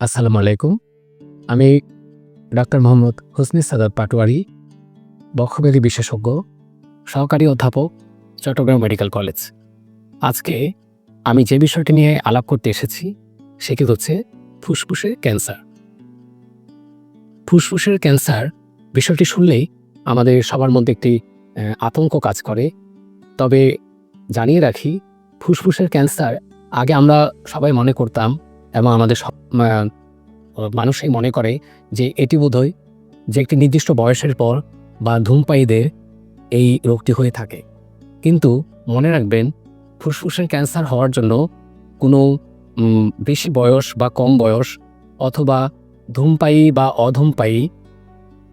আসসালামু আলাইকুম। আমি ডাক্তার মোহাম্মদ হোসনি সাদাত পাটোয়ারি বক্ষব্যাধি বিশেষজ্ঞ, সহকারী অধ্যাপক, চট্টগ্রাম মেডিকেল কলেজ। আজকে আমি যে বিষয়টি নিয়ে আলাপ করতে এসেছি, সেটি হচ্ছে ফুসফুসের ক্যান্সার। ফুসফুসের ক্যান্সার বিষয়টি শুনলেই আমাদের সবার মধ্যে একটি আতঙ্ক কাজ করে। তবে জানিয়ে রাখি, ফুসফুসের ক্যান্সার আগে আমরা সবাই মনে করতাম এবং আমাদের সব মানুষই মনে করে যে এটি বোধহয় যে একটি নির্দিষ্ট বয়সের পর বা ধূমপায়ীদের এই রোগটি হয়ে থাকে। কিন্তু মনে রাখবেন, ফুসফুসের ক্যান্সার হওয়ার জন্য কোনো বেশি বয়স বা কম বয়স অথবা ধূমপায়ী বা অধূমপায়ী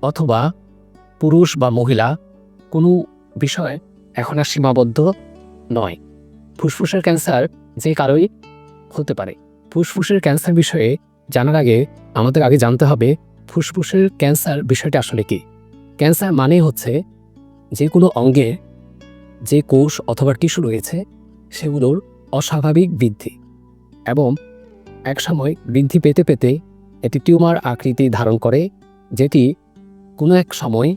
অথবা পুরুষ বা মহিলা কোনো বিষয় এখন আর সীমাবদ্ধ নয়। ফুসফুসের ক্যান্সার যে কারোই হতে পারে। ফুসফুসের ক্যান্সার বিষয়ে জানার আগে আমাদের আগে জানতে হবে ফুসফুসের ক্যান্সার বিষয়টা আসলে কি? ক্যান্সার মানে হচ্ছে যে কোনো অঙ্গে যে কোষ অথবা টিস্যু রয়েছে, সেগুলোর অস্বাভাবিক বৃদ্ধি এবং একসময় বৃদ্ধি পেতে পেতে এটি টিউমার আকৃতি ধারণ করে, যেটি কোনো এক সময়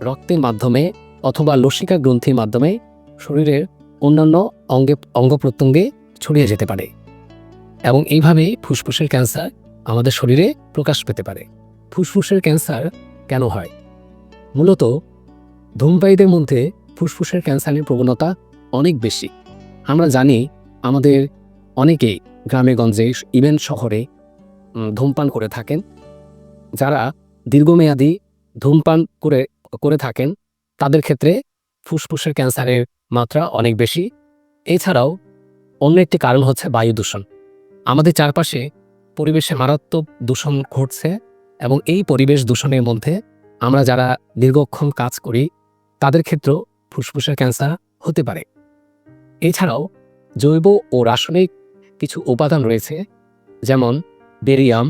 রক্তের মাধ্যমে অথবা লসিকা গ্রন্থির মাধ্যমে শরীরের অন্যান্য অঙ্গে, অঙ্গ প্রত্যঙ্গে ছড়িয়ে যেতে পারে। এবং এইভাবেই ফুসফুসের ক্যান্সার আমাদের শরীরে প্রকাশ পেতে পারে। ফুসফুসের ক্যান্সার কেন হয়? মূলত ধূমপায়ীদের মধ্যে ফুসফুসের ক্যান্সারের প্রবণতা অনেক বেশি। আমরা জানি আমাদের অনেকেই গ্রামে, গঞ্জে, ইভেন শহরে ধূমপান করে থাকেন। যারা দীর্ঘমেয়াদী ধূমপান করে করে থাকেন, তাদের ক্ষেত্রে ফুসফুসের ক্যান্সারের মাত্রা অনেক বেশি। এছাড়াও অন্য একটি কারণ হচ্ছে বায়ু দূষণ। আমাদের চারপাশে পরিবেশে মারাত্মক দূষণ ঘটছে এবং এই পরিবেশ দূষণের মধ্যে আমরা যারা দীর্ঘক্ষণ কাজ করি, তাদের ক্ষেত্রেও ফুসফুসের ক্যান্সার হতে পারে। এছাড়াও জৈব ও রাসায়নিক কিছু উপাদান রয়েছে, যেমন বেরিয়াম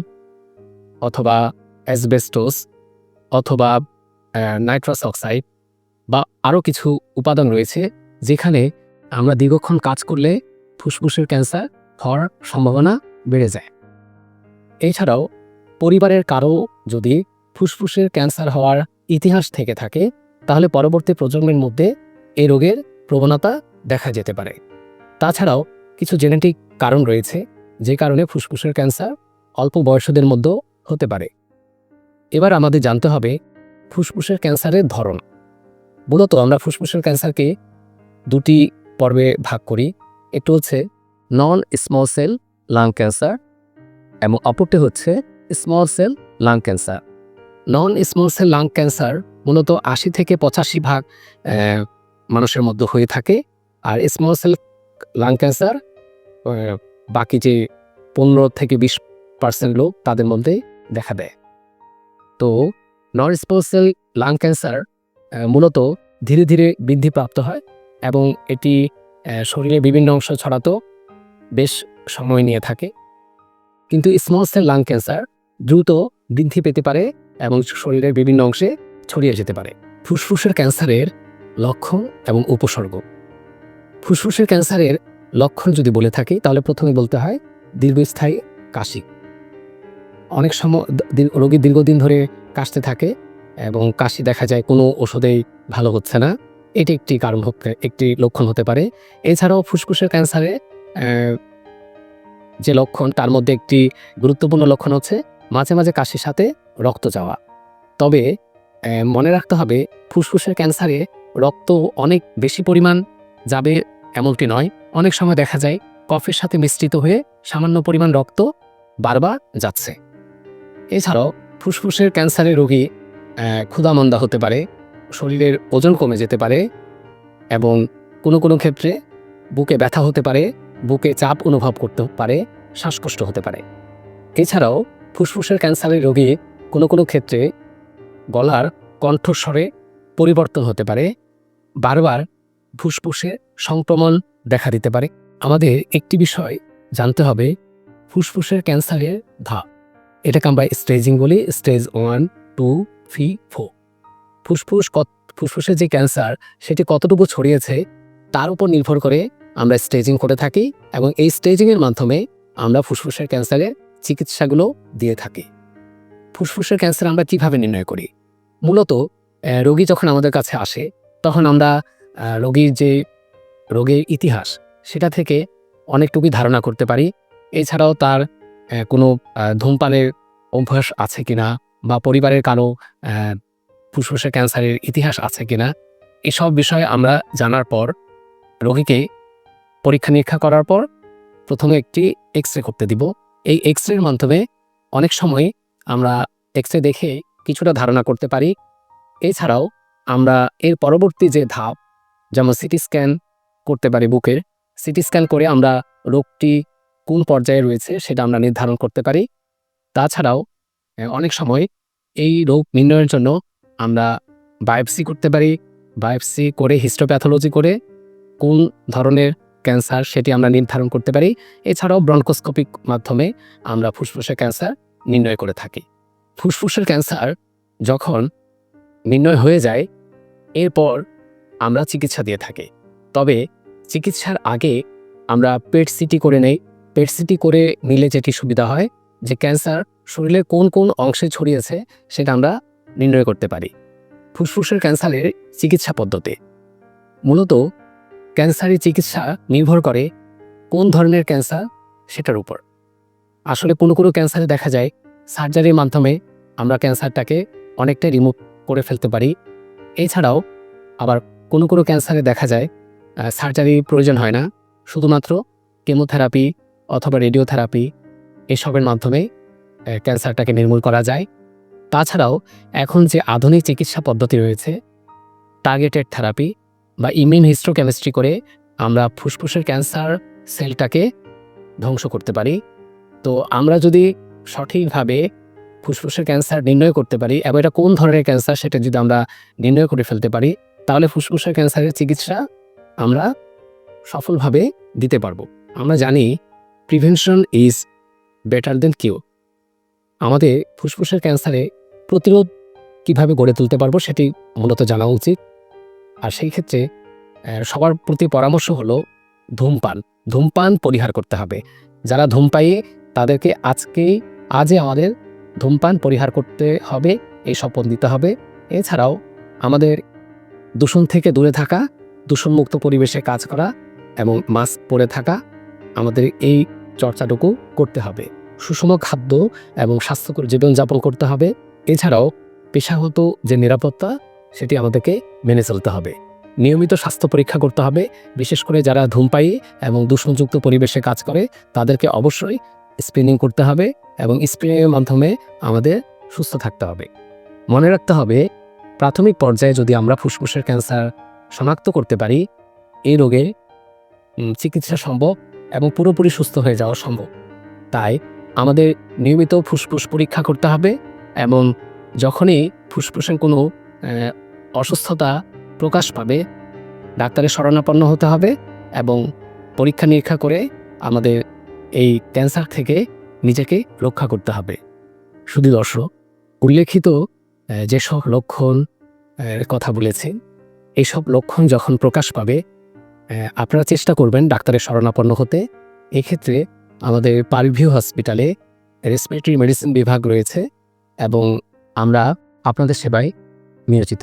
অথবা অ্যাসবেস্টোস অথবা নাইট্রাস অক্সাইড বা আরও কিছু উপাদান রয়েছে, যেখানে আমরা দীর্ঘক্ষণ কাজ করলে ফুসফুসের ক্যান্সার হওয়ার সম্ভাবনা বেড়ে যায়। এছাড়াও, পরিবারের কারও যদি ফুসফুসের ক্যান্সার হওয়ার ইতিহাস থেকে থাকে, তাহলে পরবর্তী প্রজন্মের মধ্যে এই রোগের প্রবণতা দেখা যেতে পারে। তাছাড়াও, কিছু জেনেটিক কারণ রয়েছে, যে কারণে ফুসফুসের ক্যান্সার অল্প বয়সদের মধ্যেও হতে পারে। এবার আমাদের জানতে হবে ফুসফুসের ক্যান্সারের ধরন। মূলত আমরা ফুসফুসের ক্যান্সারকে দুটি পর্বে ভাগ করি। একটু হচ্ছে non small cell lung cancer এবং অপরটি হচ্ছে small cell lung cancer non small cell lung cancer মূলত আশি থেকে পঁচাশি ভাগ মানুষের মধ্যে হয়ে থাকে। আর স্মল সেল লাং ক্যান্সার বাকি যে পনেরো থেকে বিশ পার্সেন্ট লোক তাদের মধ্যে দেখা দেয়। তো non small cell lung cancer মূলত ধীরে ধীরে বৃদ্ধিপ্রাপ্ত হয় এবং এটি আহ, শরীরের বিভিন্ন অংশ ছড়াতেও বেশ সময় নিয়ে থাকে। কিন্তু স্মল সেল লাং ক্যান্সার দ্রুত বৃদ্ধি পেতে পারে এবং শরীরের বিভিন্ন অংশে ছড়িয়ে যেতে পারে। ফুসফুসের ক্যান্সারের লক্ষণ এবং উপসর্গ। ফুসফুসের ক্যান্সারের লক্ষণ যদি বলে থাকি, তাহলে প্রথমে বলতে হয় দীর্ঘস্থায়ী কাশি। অনেক সময় রোগী দীর্ঘদিন ধরে কাশতে থাকে এবং কাশি দেখা যায়, কোনো ওষুধেই ভালো হচ্ছে না। এটি একটি কারণ একটি লক্ষণ হতে পারে। এছাড়াও ফুসফুসের ক্যান্সারে যে লক্ষণ, তার মধ্যে একটি গুরুত্বপূর্ণ লক্ষণ হচ্ছে মাঝে মাঝে কাশির সাথে রক্ত যাওয়া। তবে মনে রাখতে হবে, ফুসফুসের ক্যান্সারে রক্ত অনেক বেশি পরিমাণ যাবে এমনটি নয়। অনেক সময় দেখা যায়, কফের সাথে মিশ্রিত হয়ে সামান্য পরিমাণ রক্ত বারবার যাচ্ছে। এছাড়াও, ফুসফুসের ক্যান্সারের রোগী ক্ষুধামন্দা হতে পারে, শরীরের ওজন কমে যেতে পারে এবং কোনো কোনো ক্ষেত্রে বুকে ব্যথা হতে পারে বুকে চাপ অনুভব করতে পারে, শ্বাসকষ্ট হতে পারে। এছাড়াও ফুসফুসের ক্যান্সারের রোগী কোনো কোনো ক্ষেত্রে গলার কণ্ঠস্বরে পরিবর্তন হতে পারে, বারবার ফুসফুসে সংক্রমণ দেখা দিতে পারে। আমাদের একটি বিষয় জানতে হবে, ফুসফুসের ক্যান্সারের ধাপ এটাকে আমরা স্টেজিং বলি, stage one, two, three, four. ফুসফুস কত ফুসফুসের যে ক্যান্সার, সেটি কতটুকু ছড়িয়েছে, তার উপর নির্ভর করে আমরা স্টেজিং করে থাকি এবং এই স্টেজিংয়ের মাধ্যমে আমরা ফুসফুসের ক্যান্সারের চিকিৎসাগুলো দিয়ে থাকি। ফুসফুসের ক্যান্সার আমরা কীভাবে নির্ণয় করি? মূলত রোগী যখন আমাদের কাছে আসে, তখন আমরা রোগীর যে রোগের ইতিহাস, সেটা থেকে অনেকটুকুই ধারণা করতে পারি। এছাড়াও তার কোনো ধূমপানের অভ্যাস আছে কিনা বা পরিবারের কারও ফুসফুসের ক্যান্সারের ইতিহাস আছে কিনা, এসব বিষয়ে আমরা জানার পর রোগীকে পরীক্ষা নিরীক্ষা করার পর প্রথমে একটি এক্স রে করতে দিব। এই এক্স রের মাধ্যমে অনেক সময় আমরা এক্স রে দেখে কিছুটা ধারণা করতে পারি। এছাড়াও আমরা এর পরবর্তী যে ধাপ, যেমন সিটি স্ক্যান করতে পারি বুকের, সিটি স্ক্যান করে আমরা রোগটি কোন পর্যায়ে রয়েছে সেটা আমরা নির্ধারণ করতে পারি। তাছাড়াও অনেক সময় এই রোগ নির্ণয়ের জন্য আমরা বায়োপসি করতে পারি। বায়োপসি করে হিস্টোপ্যাথোলজি করে কোন ধরনের ক্যান্সার সেটি আমরা নির্ধারণ করতে পারি। এছাড়াও ব্রঙ্কোস্কোপিক মাধ্যমে আমরা ফুসফুসের ক্যান্সার নির্ণয় করে থাকি। ফুসফুসের ক্যান্সার যখন নির্ণয় হয়ে যায়, এরপর আমরা চিকিৎসা দিয়ে থাকি। তবে চিকিৎসার আগে আমরা পেট সিটি করে নেই। পেট সিটি করে নিলে যেটি সুবিধা হয়, যে ক্যান্সার শরীরের কোন কোন অংশে ছড়িয়েছে সেটা আমরা নির্ণয় করতে পারি। ফুসফুসের ক্যান্সারের চিকিৎসা পদ্ধতি। মূলত ক্যান্সারের চিকিৎসা নির্ভর করে কোন ধরনের ক্যান্সার সেটার উপর। আসলে কোনো কোনো ক্যান্সারে দেখা যায় সার্জারির মাধ্যমে আমরা ক্যান্সারটাকে অনেকটাই রিমুভ করে ফেলতে পারি। এছাড়াও আবার কোনো কোনো ক্যান্সারে দেখা যায় সার্জারি প্রয়োজন হয় না। শুধুমাত্র কেমোথেরাপি অথবা রেডিওথেরাপি এসবের মাধ্যমে ক্যান্সারটাকে নির্মূল করা যায়। তাছাড়াও এখন যে আধুনিক চিকিৎসা পদ্ধতি রয়েছে টার্গেটেড থেরাপি বা ইমিউন হিস্ট্রোকেমিস্ট্রি করে আমরা ফুসফুসের ক্যান্সার সেলটাকে ধ্বংস করতে পারি। তো আমরা যদি সঠিকভাবে ফুসফুসের ক্যান্সার নির্ণয় করতে পারি, এবং এটা কোন ধরনের ক্যান্সার সেটা যদি আমরা নির্ণয় করে ফেলতে পারি, তাহলে ফুসফুসের ক্যান্সারের চিকিৎসা আমরা সফলভাবে দিতে পারব। আমরা জানি prevention is better than cure আমাদের ফুসফুসের ক্যান্সারে প্রতিরোধ কীভাবে গড়ে তুলতে পারব সেটি মূলত জানা উচিত। আর সেই ক্ষেত্রে সবার প্রতি পরামর্শ হলো ধূমপান। ধূমপান পরিহার করতে হবে। যারা ধূমপায়ী, তাদেরকে আজকেই, আজই আমাদের ধূমপান পরিহার করতে হবে, এই শপথ দিতে হবে। এছাড়াও আমাদের দূষণ থেকে দূরে থাকা, দূষণমুক্ত পরিবেশে কাজ করা এবং মাস্ক পরে থাকা আমাদের এই চর্চাটুকু করতে হবে। সুষম খাদ্য এবং স্বাস্থ্যকর জীবনযাপন করতে হবে। এছাড়াও পেশাগত যে নিরাপত্তা সেটি আমাদেরকে মেনে চলতে হবে। নিয়মিত স্বাস্থ্য পরীক্ষা করতে হবে, বিশেষ করে যারা ধূমপায়ী এবং দূষণযুক্ত পরিবেশে কাজ করে, তাদেরকে অবশ্যই স্ক্রিনিং করতে হবে এবং স্ক্রিনিংয়ের মাধ্যমে আমাদের সুস্থ থাকতে হবে। মনে রাখতে হবে, প্রাথমিক পর্যায়ে যদি আমরা ফুসফুসের ক্যান্সার শনাক্ত করতে পারি, এই রোগে চিকিৎসা সম্ভব এবং পুরোপুরি সুস্থ হয়ে যাওয়া সম্ভব। তাই আমাদের নিয়মিত ফুসফুস পরীক্ষা করতে হবে এবং যখনই ফুসফুসের কোনো অসুস্থতা প্রকাশ পাবে। ডাক্তারের শরণাপন্ন হতে হবে এবং পরীক্ষা নিরীক্ষা করে আমাদের এই ক্যান্সার থেকে নিজেকে রক্ষা করতে হবে। শুধু দর্শক, উল্লেখিত যেসব লক্ষণ কথা বলেছি এইসব লক্ষণ যখন প্রকাশ পাবে আপনারা চেষ্টা করবেন ডাক্তারের শরণাপন্ন হতে। এক্ষেত্রে আমাদের পারভিউ হসপিটালে রেসপিরেটরি মেডিসিন বিভাগ রয়েছে এবং আমরা আপনাদের সেবায় নিয়োজিত।